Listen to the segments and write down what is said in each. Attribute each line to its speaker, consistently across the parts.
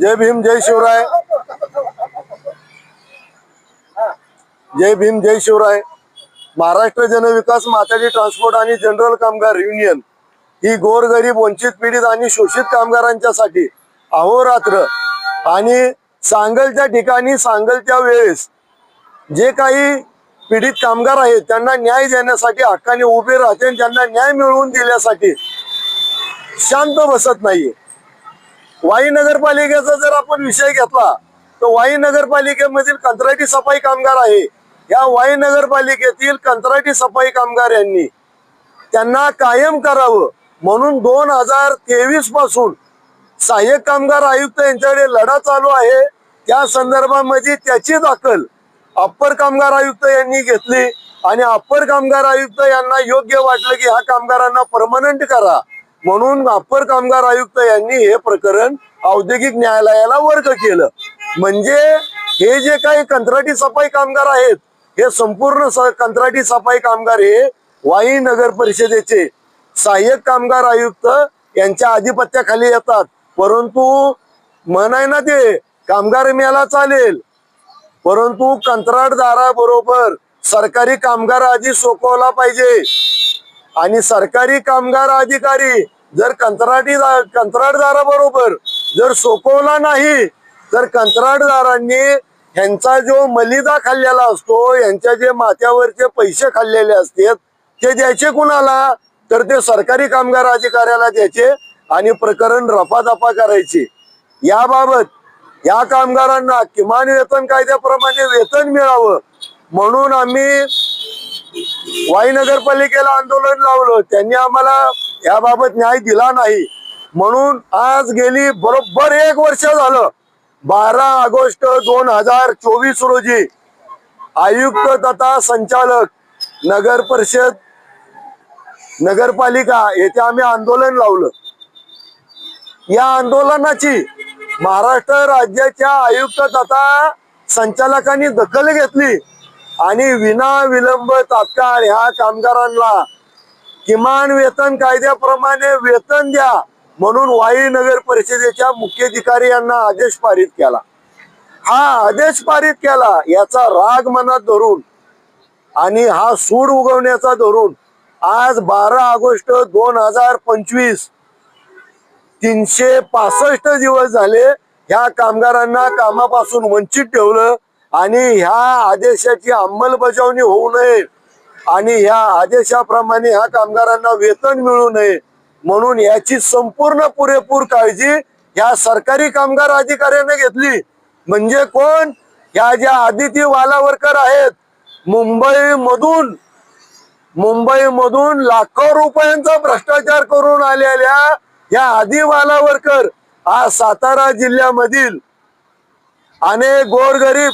Speaker 1: जय भीम जय शिवराय. जय भीम जय शिवराय. महाराष्ट्र जनविकास माथाडी ट्रान्सपोर्ट आणि जनरल कामगार युनियन ही गोरगरीब वंचित पीडित आणि शोषित कामगारांच्यासाठी अहोरात्र आणि सांगलच्या ठिकाणी सांगलच्या वेळेस जे काही पीडित कामगार आहेत त्यांना न्याय देण्यासाठी हक्काने उभे राहते आणि त्यांना न्याय मिळवून दिल्यासाठी शांत बसत नाहीये. वाई नगरपालिकेचा जर आपण विषय घेतला तर वाई नगरपालिकेमधील कंत्राटी सफाई कामगार आहे. या वाई नगरपालिकेतील कंत्राटी सफाई कामगार यांनी त्यांना कायम करावं म्हणून दोन हजार तेवीसपासून सहाय्यक कामगार आयुक्त यांच्याकडे लढा चालू आहे. त्या संदर्भामध्ये त्याची दाखल अप्पर कामगार आयुक्त यांनी घेतली आणि अप्पर कामगार आयुक्त यांना योग्य वाटलं की ह्या कामगारांना परमनंट करा. म्हणून अप्पर कामगार आयुक्त यांनी हे प्रकरण औद्योगिक न्यायालयाला वर्ग केलं. म्हणजे हे जे काही कंत्राटी सफाई कामगार आहेत हे संपूर्ण स- कंत्राटी सफाई कामगार हे वाई नगर परिषदेचे सहाय्यक कामगार आयुक्त यांच्या आधिपत्याखाली येतात. परंतु म्हणाय ना ते कामगार मेला चालेल. परंतु कंत्राटदाराबरोबर सरकारी कामगार आधी सोपवला पाहिजे. आणि सरकारी कामगार अधिकारी जर कंत्राटी कंत्राटदाराबरोबर जर सोपवला नाही तर कंत्राटदारांनी ह्यांचा जो मलिदा खाल्लेला असतो यांच्या जे माथ्यावरचे पैसे खाल्लेले असतात ते द्यायचे कुणाला? तर ते सरकारी कामगार अधिकाऱ्याला द्यायचे आणि प्रकरण रफादफा करायचे. याबाबत या कामगारांना किमान वेतन कायद्याप्रमाणे वेतन मिळावं. म्हणून आम्ही वाई नगरपालिकेला आंदोलन लावलं. त्यांनी आम्हाला याबाबत न्याय दिला नाही. म्हणून आज गेली बरोबर एक वर्ष झालं. बारा ऑगस्ट दोन हजार चोवीस रोजी आयुक्त तथा संचालक नगर परिषद नगरपालिका येथे आम्ही आंदोलन लावलं. या आंदोलनाची महाराष्ट्र राज्याच्या आयुक्तात आता संचालकांनी दखल घेतली. आणि विना विलंब तात्काळ ह्या कामगारांना किमान वेतन कायद्याप्रमाणे वेतन द्या म्हणून वाई नगर परिषदेच्या मुख्याधिकारी यांना आदेश पारित केला. हा आदेश पारित केला याचा राग मनात धरून आणि हा सूड उगवण्याचा धरून आज बारा ऑगस्ट दोन हजार पंचवीस तीनशे पासष्ट दिवस झाले ह्या कामगारांना कामापासून वंचित ठेवलं आणि ह्या आदेशाची अंमलबजावणी होऊ नये आणि ह्या आदेशाप्रमाणे ह्या कामगारांना वेतन मिळू नये म्हणून याची संपूर्ण पुरेपूर काळजी ह्या सरकारी कामगार अधिकाऱ्याने घेतली. म्हणजे कोण? ह्या ज्या आदिती वालावरकर आहेत मुंबई मधून मुंबई मधून लाखो रुपयांचा भ्रष्टाचार करून आलेल्या या आदी वालावरकर हा सातारा जिल्ह्यामधील अनेक गोरगरीब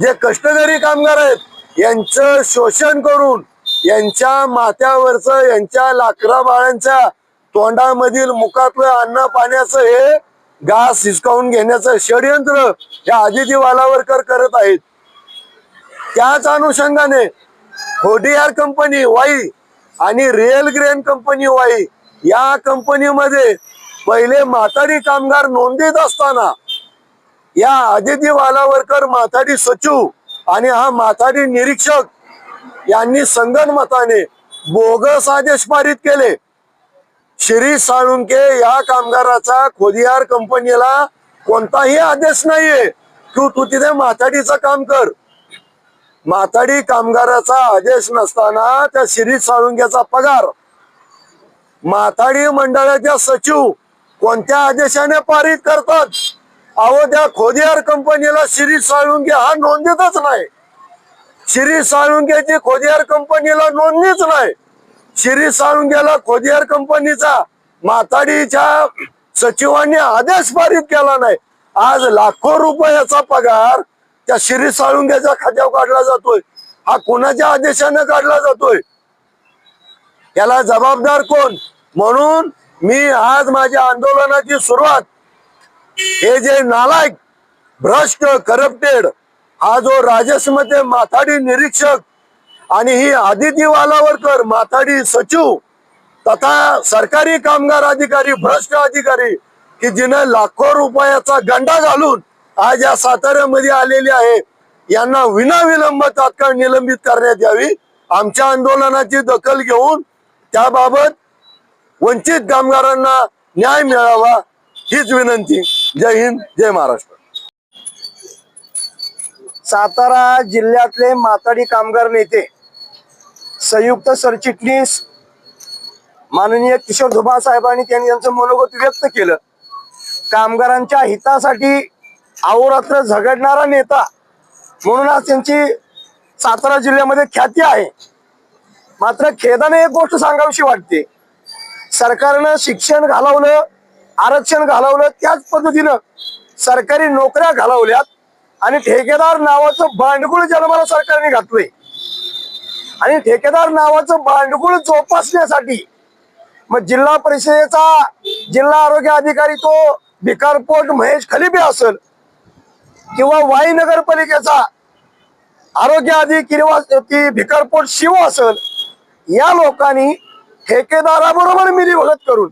Speaker 1: जे कष्टकरी कामगार आहेत यांचं शोषण करून यांच्या माथ्यावरचं यांच्या लाकरा बाळांच्या तोंडामधील मुखातलं अन्न पाण्याचं हे घास हिसकावून घेण्याचं षडयंत्र या आदिती वालावरकर करत आहेत. त्याच अनुषंगाने होडीआर कंपनी वाई आणि रिअल ग्रेन कंपनी वाई या कंपनीमध्ये पहिले म्हातारी कामगार नोंदीत असताना या आदिती वालावरकर माथाडी सचिव आणि हा माथाडी निरीक्षक यांनी संगनमताने बोगस आदेश पारित केले. श्री साळुंके या कामगाराचा खोदियार कंपनीला कोणताही आदेश नाहीये. तू तू तिथे माथाडीचं काम कर. माथाडी कामगाराचा आदेश नसताना त्या श्री साळुंक्याचा पगार माथाडी मंडळाच्या सचिव कोणत्या आदेशाने पारित करतात? अहो त्या खोदियार कंपनीला श्री साळुंगे हा नोंदीतच नाही. श्री साळुंगेची खोदियार कंपनीला नोंदणीच नाही. श्री साळुंगेला खोदियार कंपनीचा माथाडीच्या सचिवांनी आदेश पारित केला नाही. आज लाखो रुपयाचा पगार त्या श्री साळुंग्याच्या खात्यावर काढला जातोय. हा कोणाच्या आदेशाने काढला जातोय? याला जबाबदार कोण? म्हणून मी आज माझ्या आंदोलनाची सुरुवात हे जे नालायक भ्रष्ट करप्टेड हा जो राजेशमध्ये माथाडी निरीक्षक आणि ही आदिती वालावरकर माथाडी सचिव तथा सरकारी कामगार अधिकारी भ्रष्ट अधिकारी की जिने लाखो रुपयाचा गंडा घालून आज या साताऱ्यामध्ये आलेले आहे यांना विनाविलंब तात्काळ निलंबित करण्यात यावी आमच्या आंदोलनाची दखल घेऊन त्याबाबत वंचित कामगारांना न्याय मिळावा हीच विनंती. जय हिंद जय महाराष्ट्र.
Speaker 2: सातारा जिल्ह्यातले माताडी कामगार नेते संयुक्त सरचिटणीस माननीय किशोर धुमाळ साहेबांनी त्यांनी त्यांचं मनोगत व्यक्त केलं. कामगारांच्या हितासाठी अहोरात्र झगडणारा नेता म्हणून आज त्यांची सातारा जिल्ह्यामध्ये ख्याती आहे. मात्र खेदाने एक गोष्ट सांगावीशी वाटते. सरकारनं शिक्षण घालवलं आरक्षण घालवलं त्याच पद्धतीनं सरकारी नोकऱ्या घालवल्यात आणि ठेकेदार नावाचं भांडकुळ जन्माला सरकारने घातलंय. आणि ठेकेदार नावाचं भांडकुळ जोपासण्यासाठी मग जिल्हा परिषदेचा जिल्हा आरोग्य अधिकारी तो भिकारपोट महेश खलिबे असेल किंवा वाई नगरपालिकेचा आरोग्य अधिकारी किंवा भिकारपोट शिव असेल या लोकांनी ठेकेदाराबरोबर मिलीभगत करून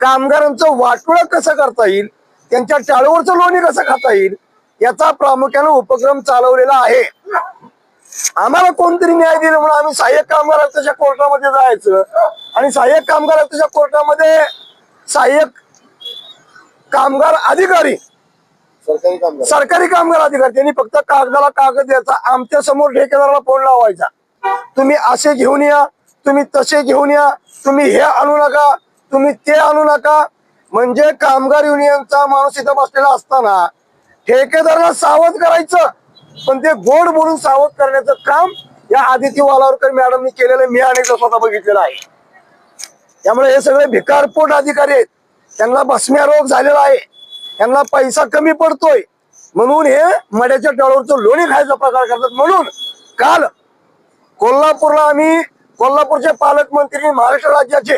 Speaker 2: कामगारांचं वाटोळं कसं करता येईल त्यांच्या टाळूवरचं लोणी कसं खाता येईल याचा प्रामुख्याने उपक्रम चालवलेला आहे. आम्हाला कोणतरी न्याय दिला म्हणून आम्ही सहाय्यक कामगार आयुक्ताच्या कोर्टामध्ये जायचं आणि सहाय्यक कामगार आयुक्ताच्या कोर्टामध्ये सहाय्यक कामगार अधिकारी
Speaker 1: सरकारी कामगार.
Speaker 2: सरकारी कामगार अधिकारी त्यांनी फक्त कागदाला कागद द्यायचा आमच्यासमोर ठेकेदाराला फोन लावायचा. तुम्ही असे घेऊन या तुम्ही तसे घेऊन या. तुम्ही हे आणू नका. तुम्ही ते आणू नका. म्हणजे कामगार युनियनचा माणूस इथं बसलेला असताना ठेकेदाराला सावध करायचं. पण ते गोड बोलून सावध करण्याचं काम या आदिती वालावरकर मॅडमनी केलेलं मी अनेकदा स्वतः बघितलेलं आहे. त्यामुळे हे सगळे भिकारपोट अधिकारी आहेत. त्यांना बसम्या रोग झालेला आहे. त्यांना पैसा कमी पडतोय. म्हणून हे मड्याच्या टाळूवरचं लोणी खायचा प्रकार करतात. म्हणून काल कोल्हापूरला आम्ही कोल्हापूरचे पालकमंत्री महाराष्ट्र राज्याचे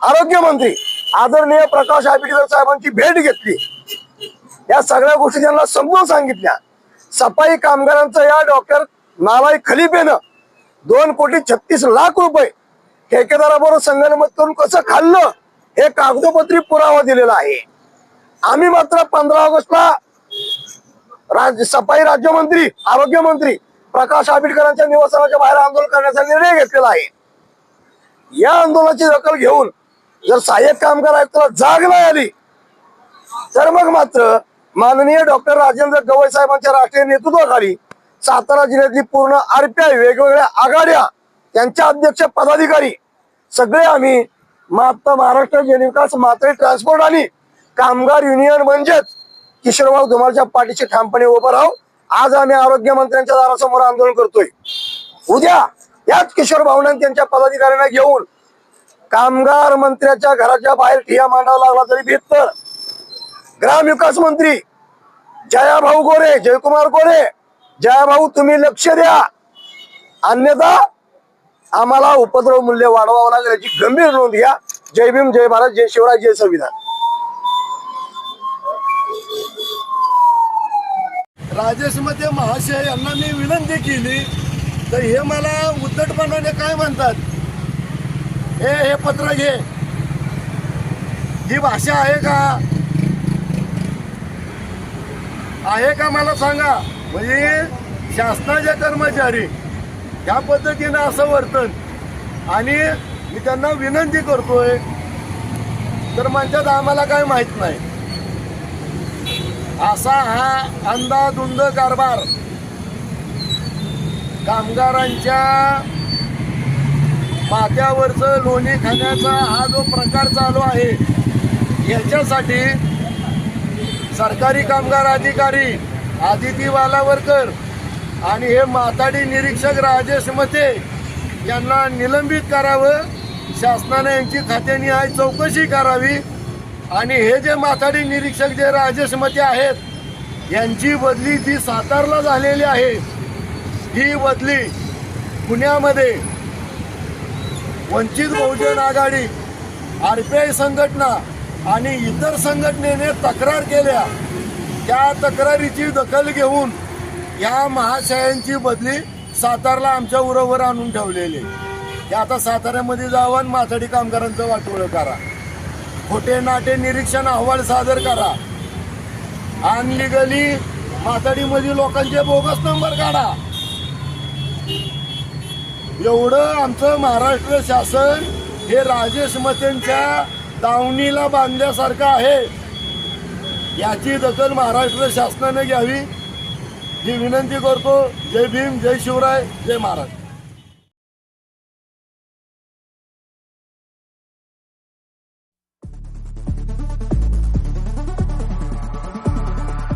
Speaker 2: आरोग्यमंत्री आदरणीय प्रकाश आंबेडकर साहेबांची भेट घेतली. या सगळ्या गोष्टी त्यांना समजून सांगितल्या. सफाई कामगारांचं या डॉक्टर नालाई खलिफेनं दोन कोटी छत्तीस लाख रुपये ठेकेदाराबरोबर संगणमत करून कसं खाल्लं हे कागदोपत्री पुरावा दिलेला आहे. आम्ही मात्र पंधरा ऑगस्टला राज सफाई राज्यमंत्री आरोग्यमंत्री प्रकाश आंबेडकरांच्या निवासनाच्या बाहेर आंदोलन करण्याचा निर्णय घेतलेला आहे. या आंदोलनाची दखल घेऊन जर सहाय्यक कामगार आयुक्ताला जाग नाही आली तर मग मात्र माननीय डॉक्टर राजेंद्र गवई साहेबांच्या राष्ट्रीय नेतृत्वाखाली सातारा जिल्ह्यातली पूर्ण आरपीआय वेगवेगळ्या आघाड्या त्यांच्या अध्यक्ष पदाधिकारी सगळे आम्ही माता महाराष्ट्र जनविकास मातळी ट्रान्सपोर्ट आणि कामगार युनियन म्हणजेच किशोरभाऊ धुमालच्या पाठीशी ठामपणे उभं राहू. आज आम्ही आरोग्य मंत्र्यांच्या दारासमोर आंदोलन करतोय. उद्या याच किशोर भावना त्यांच्या पदाधिकाऱ्यांना घेऊन कामगार मंत्र्याच्या घराच्या बाहेर ठिया मांडावा लागला तरी बेहतर ग्रामविकास मंत्री जयाभाऊ गोरे जयकुमार गोरे जयाभाऊ तुम्ही लक्ष द्या. अन्यथा आम्हाला उपद्रव मूल्य वाढवावं लागेल याची गंभीर नोंद घ्या. जय भीम जय भारत जय शिवराय जय संविधान.
Speaker 1: राजेश महाशय यांना मी विनंती केली. तर हे मला उद्धटपणाने काय म्हणतात? हे हे पत्र घे. ही भाषा आहे का? आहे का मला सांगा? म्हणजे शासनाचे कर्मचारी या पद्धतीनं असं वर्तन. आणि मी त्यांना विनंती करतोय. तर म्हणतात आम्हाला काय माहीत नाही. असा हा अंदाधुंद कारभार. कामगारांच्या माथ्यावरचं लोणी खाण्याचा हा जो प्रकार चालू आहे याच्यासाठी सरकारी कामगार अधिकारी आदिती वालावरकर आणि हे माताडी निरीक्षक राजेश मते यांना निलंबित करावं. शासनाने यांची खात्याने आज चौकशी करावी. आणि हे जे माथाडी निरीक्षक जे राजेश मते आहेत यांची बदली जी सातारला झालेली आहे ही बदली पुण्यामध्ये Vanchit Bahujan Aghadi R P I संघटना आणि इतर संघटनेने तक्रार केल्या. त्या तक्रारीची दखल घेऊन या महाशयांची बदली सातारला आमच्या उरावर आणून ठेवलेली ते आता साताऱ्यामध्ये जावं आणि माथाडी कामगारांचं वाटोळं करा. खोटे नाटे निरीक्षण अहवाल सादर करा. अनलिगली माथाडीमध्ये लोकांचे बोगस नंबर काढा. एवढं आमचं महाराष्ट्र शासन हे राजेश मतेंच्या दावणीला बांधल्यासारखं आहे. याची दखल महाराष्ट्र शासनाने घ्यावी. ही विनंती करतो. जय भीम जय शिवराय जय महाराज